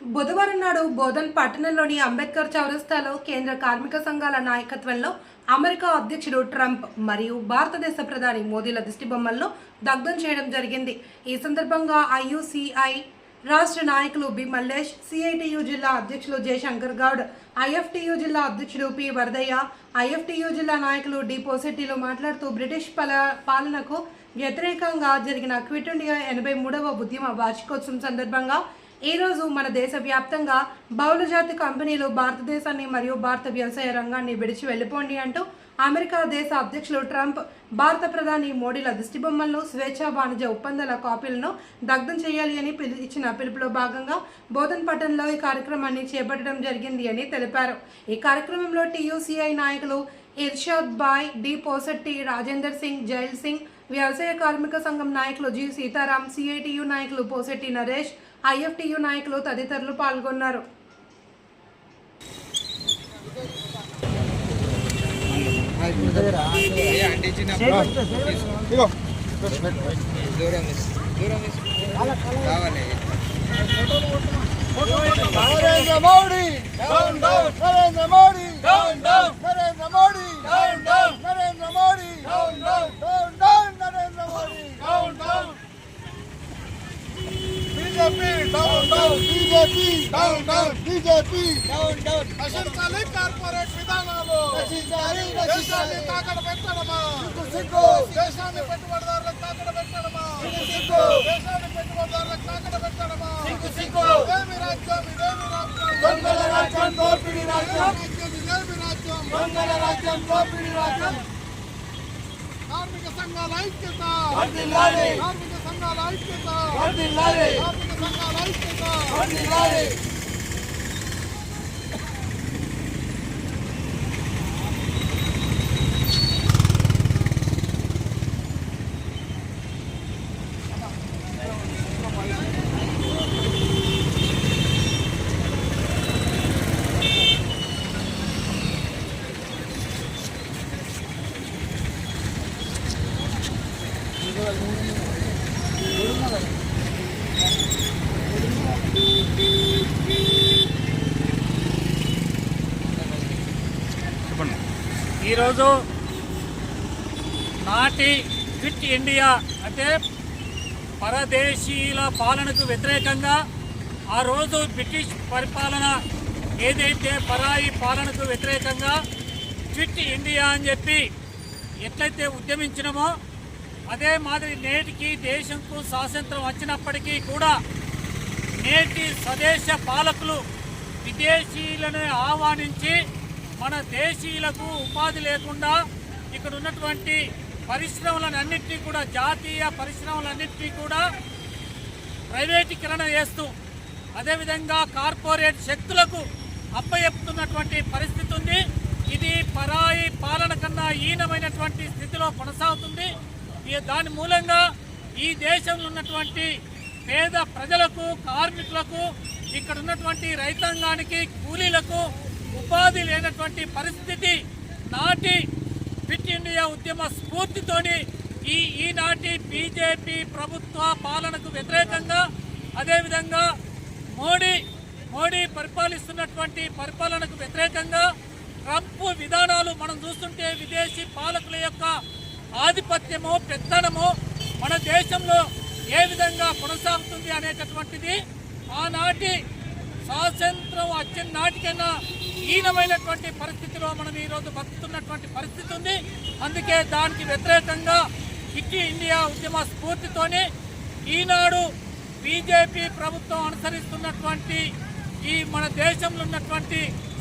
బుధవారం నాడు బోధన్ పట్టణంలోని అంబేద్కర్ చౌరస్తాలో కేంద్ర కార్మిక సంఘాల నాయకత్వంలో అమెరికా అధ్యక్షుడు ట్రంప్ మరియు భారతదేశ ప్రధాని మోదీల దిష్టిబొమ్మల్లో దగ్ధం చేయడం జరిగింది. ఈ సందర్భంగా ఐయుసిఐ రాష్ట్ర నాయకులు బి. మల్లేష్ సిఐటియు జిల్లా అధ్యక్షులు జయశంకర్ గౌడ్ ఐఎఫ్టియు జిల్లా అధ్యక్షుడు పి. వరదయ్య ఐఎఫ్టియు జిల్లా నాయకులు డి. పోసెట్టిలు మాట్లాడుతూ బ్రిటిష్ పల పాలనకు వ్యతిరేకంగా జరిగిన క్విట్ ఇండియా ఎనభై మూడవ ఉద్యమ వార్షికోత్సవం సందర్భంగా ఈ రోజు మన దేశవ్యాప్తంగా బహుళజాతి కంపెనీలు భారతదేశాన్ని మరియు భారత వ్యవసాయ రంగాన్ని విడిచి వెళ్ళిపోండి అంటూ అమెరికా దేశ అధ్యక్షులు ట్రంప్ భారత ప్రధాని మోడీల దిష్టిబొమ్మలను స్వేచ్ఛా వాణిజ్య ఒప్పందాల కాపీలను దగ్ధం చేయాలి అని ఇచ్చిన పిలుపులో భాగంగా బోధన్ పట్టణంలో ఈ కార్యక్రమాన్ని చేపట్టడం జరిగింది అని తెలిపారు. ఈ కార్యక్రమంలో టీయూసీఐ నాయకులు ఇర్షాద్ బాయ్ డి పోసట్టి రాజేందర్ సింగ్ జైల్ సింగ్ వ్యవసాయ కార్మిక సంఘం నాయకులు జి సీతారాం సిఐటియు నాయకులు పోసెట్టి నరేష్ ఐఎఫ్టియు నాయకులు తదితరులు పాల్గొన్నారు Narendra Modi down down Narendra Modi down down Narendra Modi down down Narendra Modi down down down down Narendra Modi down down BJP down down BJP down down BJP down down నశించాలి corporate విధానాలు. నశించాలి దేశాన్ని తాకడ పెట్టడమా? సిగ్గు దేశాన్ని పెట్టుబడిదారులకు తాకడ పెట్టడమా? సిగ్గు దేశాన్ని పెట్టుబడిదారులకు తాకడ పెట్టడమా? సిగ్గు సిగ్గు. ఇదేమి రాజ్యం ఇదేమి రాజ్యం? దొంగల రాజ్యం దోపిడీ రాజ్యం. ఇదేమి రాజ్యం దొంగల రాజ్యం దోపిడీ రాజ్యం. కార్మిక సంఘాల ఐక్యత. కార్మిక సంఘాల ఐక్యత. కార్మిక సంఘాల ఐక్యత వర్ధిల్లాలి ఈరోజు నాటి ఫిట్ ఇండియా అంటే పరదేశీయుల పాలనకు వ్యతిరేకంగా ఆ రోజు బ్రిటిష్ పరిపాలన ఏదైతే పరాయి పాలనకు వ్యతిరేకంగా ఫిట్ ఇండియా అని చెప్పి ఎట్లయితే ఉద్యమించినామో అదే మాదిరి నేటికి దేశంకు స్వాతంత్రం వచ్చినప్పటికీ కూడా నేటి స్వదేశ పాలకులు విదేశీయులను ఆహ్వానించి మన దేశీయులకు ఉపాధి లేకుండా ఇక్కడ ఉన్నటువంటి పరిశ్రమలన్నింటినీ కూడా జాతీయ పరిశ్రమలన్నింటినీ కూడా ప్రైవేటీకరణ చేస్తూ అదేవిధంగా కార్పొరేట్ శక్తులకు అప్పయెప్పుతున్నటువంటి పరిస్థితి ఉంది. ఇది పరాయి పాలన కన్నా హీనమైనటువంటి స్థితిలో కొనసాగుతుంది. దాని మూలంగా ఈ దేశంలో ఉన్నటువంటి పేద ప్రజలకు కార్మికులకు ఇక్కడ ఉన్నటువంటి రైతాంగానికి కూలీలకు ఉపాధి లేనటువంటి పరిస్థితి నాటి ఫిట్ ఇండియా ఉద్యమ స్ఫూర్తితోని ఈ ఈనాటి బీజేపీ ప్రభుత్వ పాలనకు వ్యతిరేకంగా అదేవిధంగా మోడీ మోడీ పరిపాలిస్తున్నటువంటి పరిపాలనకు వ్యతిరేకంగా ట్రంప్ విధానాలు మనం చూస్తుంటే విదేశీ పాలకుల యొక్క ఆధిపత్యము పెత్తనము మన దేశంలో ఏ విధంగా కొనసాగుతుంది అనేటటువంటిది ఆనాటి స్వాతంత్రం వచ్చిన నాటికైనా హీనమైనటువంటి పరిస్థితిలో మనం ఈరోజు బతుకుతున్నటువంటి పరిస్థితి ఉంది. అందుకే దానికి వ్యతిరేకంగా కిట్టి ఇండియా ఉద్యమ స్ఫూర్తితోనే ఈనాడు బీజేపీ ప్రభుత్వం అనుసరిస్తున్నటువంటి ఈ మన దేశంలో ఉన్నటువంటి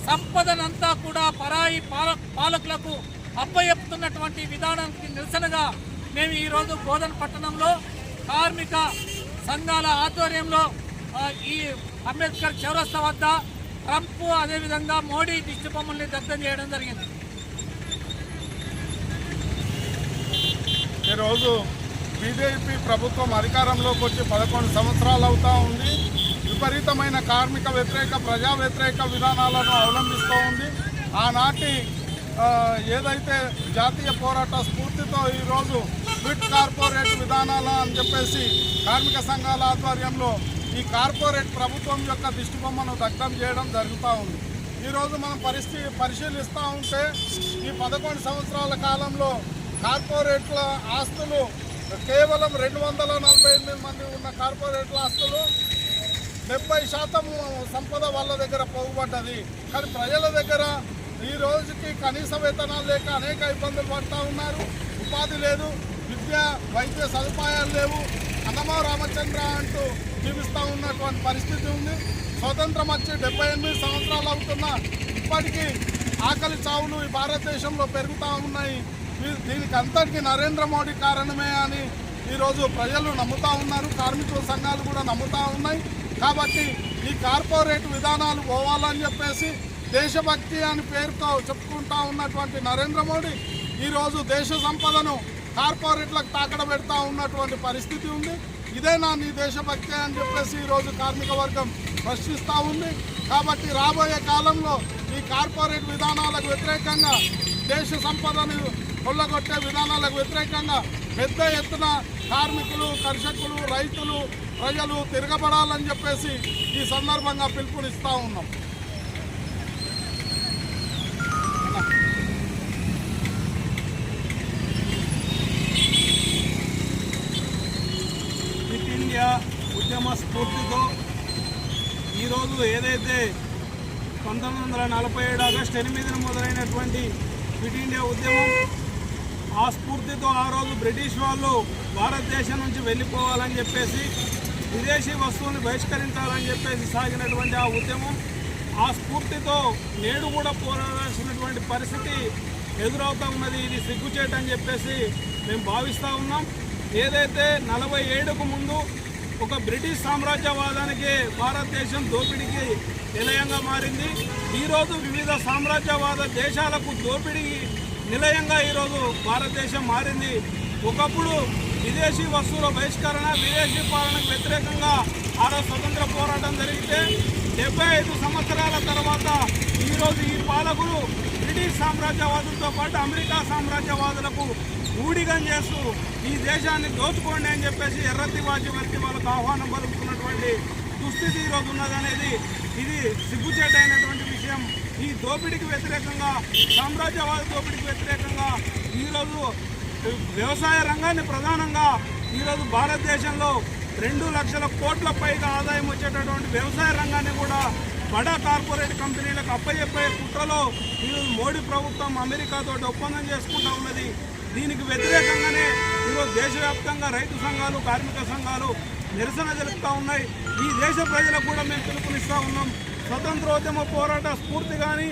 సంపదనంతా కూడా పరాయి పాల పాలకులకు అప్పచెప్తున్నటువంటి విధానానికి నిరసనగా మేము ఈరోజు బోధన పట్టణంలో కార్మిక సంఘాల ఆధ్వర్యంలో ఈ అంబేద్కర్ చౌరస్తా వద్ద ట్రంప్ అదేవిధంగా మోడీ దిష్టి బొమ్మల్ని దగ్ధం చేయడం జరిగింది. ఈరోజు బీజేపీ ప్రభుత్వం అధికారంలోకి వచ్చి పదకొండు సంవత్సరాలు అవుతా ఉంది. విపరీతమైన కార్మిక వ్యతిరేక ప్రజా వ్యతిరేక విధానాలను అవలంబిస్తూ ఉంది. ఆనాటి ఏదైతే జాతీయ పోరాట స్ఫూర్తితో ఈరోజు క్విట్ కార్పొరేట్ విధానాలు అని చెప్పేసి కార్మిక సంఘాల ఆధ్వర్యంలో ఈ కార్పొరేట్ ప్రభుత్వం యొక్క దిష్టిబొమ్మను దగ్ధం చేయడం జరుగుతూ ఉంది. ఈరోజు మనం పరిస్థితి పరిశీలిస్తూ ఉంటే ఈ పదకొండు సంవత్సరాల కాలంలో కార్పొరేట్ల ఆస్తులు కేవలం రెండు వందల నలభై ఎనిమిది మంది ఉన్న కార్పొరేట్ల ఆస్తులు డెబ్బై శాతం సంపద వాళ్ళ దగ్గర పోగుబడ్డది. కానీ ప్రజల దగ్గర ఈ రోజుకి కనీస వేతనాలు లేక అనేక ఇబ్బందులు పడుతూ ఉన్నారు. ఉపాధి లేదు. విద్య వైద్య సదుపాయాలు లేవు. అన్నమా రామచంద్ర అంటూ జీవిస్తూ ఉన్నటువంటి పరిస్థితి ఉంది. స్వతంత్రం వచ్చి డెబ్బై ఎనిమిది సంవత్సరాలు అవుతున్న ఇప్పటికీ ఆకలి చావులు ఈ భారతదేశంలో పెరుగుతూ ఉన్నాయి. దీనికి అంతటికీ నరేంద్ర మోడీ కారణమే అని ఈరోజు ప్రజలు నమ్ముతా ఉన్నారు. కార్మికుల సంఘాలు కూడా నమ్ముతా ఉన్నాయి. కాబట్టి ఈ కార్పొరేట్ విధానాలు పోవాలని చెప్పేసి దేశభక్తి అని పేరుతో చెప్పుకుంటా ఉన్నటువంటి నరేంద్ర మోడీ ఈరోజు దేశ సంపదను కార్పొరేట్లకు తాకడ పెడతా ఉన్నటువంటి పరిస్థితి ఉంది. ఇదేనా నీ దేశభక్తి అని చెప్పేసి ఈరోజు కార్మిక వర్గం ప్రశ్నిస్తూ ఉంది. కాబట్టి రాబోయే కాలంలో ఈ కార్పొరేట్ విధానాలకు వ్యతిరేకంగా దేశ సంపదను కొల్లగొట్టే విధానాలకు వ్యతిరేకంగా పెద్ద ఎత్తున కార్మికులు కర్షకులు రైతులు ప్రజలు తిరగబడాలని చెప్పేసి ఈ సందర్భంగా పిలుపునిస్తూ ఉన్నాం. స్ఫూర్తితో ఈరోజు ఏదైతే పంతొమ్మిది వందల నలభై ఏడు ఆగస్టు ఎనిమిదిన మొదలైనటువంటి క్విట్ ఇండియా ఉద్యమం ఆ స్ఫూర్తితో ఆ రోజు బ్రిటిష్ వాళ్ళు భారతదేశం నుంచి వెళ్ళిపోవాలని చెప్పేసి విదేశీ వస్తువుని బహిష్కరించాలని చెప్పేసి సాగినటువంటి ఆ ఉద్యమం ఆ స్ఫూర్తితో నేడు కూడా పోరాడాల్సినటువంటి పరిస్థితి ఎదురవుతా ఉన్నది. ఇది సిగ్గుచేటని అని చెప్పేసి మేము భావిస్తూ ఉన్నాం. ఏదైతే నలభై ఏడుకు ముందు ఒక బ్రిటిష్ సామ్రాజ్యవాదానికి భారతదేశం దోపిడీకి నిలయంగా మారింది. ఈరోజు వివిధ సామ్రాజ్యవాద దేశాలకు దోపిడీ నిలయంగా ఈరోజు భారతదేశం మారింది. ఒకప్పుడు విదేశీ వస్తువుల బహిష్కరణ విదేశీ పాలనకు వ్యతిరేకంగా ఆరో స్వతంత్ర పోరాటం జరిగితే డెబ్బై ఐదు సంవత్సరాల తర్వాత ఈరోజు ఈ పాలకులు బ్రిటిష్ సామ్రాజ్యవాదులతో పాటు అమెరికా సామ్రాజ్యవాదులకు ఊడిగం చేస్తూ ఈ దేశాన్ని దోచుకోండి అని చెప్పేసి ఎర్రతివాజీ వర్తి వాళ్ళకు ఆహ్వానం పలుకుతున్నటువంటి దుస్థితి ఈరోజు ఉన్నదనేది ఇది సిగ్గుచేటైనటువంటి విషయం. ఈ దోపిడీకి వ్యతిరేకంగా సామ్రాజ్యవాద దోపిడీకి వ్యతిరేకంగా ఈరోజు వ్యవసాయ రంగాన్ని ప్రధానంగా ఈరోజు భారతదేశంలో రెండు లక్షల కోట్ల పైగా ఆదాయం వచ్చేటటువంటి వ్యవసాయ రంగాన్ని కూడా బడా కార్పొరేట్ కంపెనీలకు అప్పచెప్పే కుట్రలో ఈరోజు మోడీ ప్రభుత్వం అమెరికాతో ఒప్పందం చేసుకుంటా ఉన్నది. దీనికి వ్యతిరేకంగానే ఈరోజు దేశవ్యాప్తంగా రైతు సంఘాలు కార్మిక సంఘాలు నిరసన జరుపుతూ ఉన్నాయి. ఈ దేశ ప్రజలకు కూడా మేము పిలుపునిస్తూ ఉన్నాం. స్వతంత్రోద్యమ పోరాట స్ఫూర్తి కానీ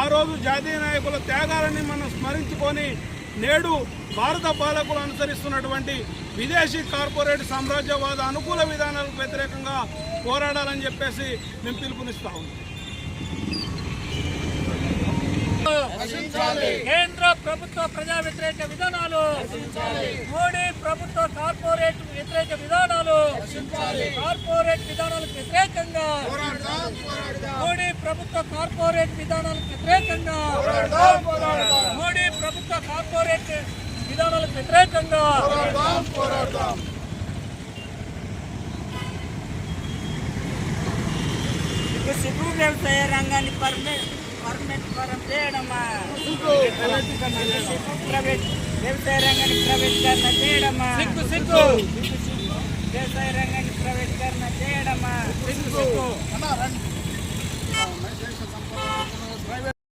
ఆ రోజు జాతీయ నాయకుల త్యాగాలని మనం స్మరించుకొని నేడు భారత పాలకులు అనుసరిస్తున్నటువంటి విదేశీ కార్పొరేట్ సామ్రాజ్యవాద అనుకూల విధానాలకు వ్యతిరేకంగా పోరాడాలని చెప్పేసి మేము పిలుపునిస్తా ఉన్నాం. కేంద్ర ప్రభుత్వ ప్రజా వ్యతిరేక విధానాలు మోడీ ప్రభుత్వ కార్పొరేట్ వ్యతిరేక విధానాలు కార్పొరేట్ విధానాలకు వ్యతిరేకంగా మోడీ ప్రభుత్వ కార్పొరేట్ విధానాలకు వ్యతిరేకంగా మోడీ ప్రభుత్వ కార్పొరేట్ విధానాలకు వ్యతిరేకంగా సిగ్గు వ్యవసాయ రంగాన్ని పర్మనెంట్ పర్మనెంట్ పరం చేయడమా? సిగ్గు ప్రైవేట్ వ్యవసాయ రంగాన్ని ప్రైవేటీకరణ చేయడమా? సిగ్గు సిగ్గు. వ్యవసాయ రంగాన్ని ప్రైవేటీకరణ చేయడమా?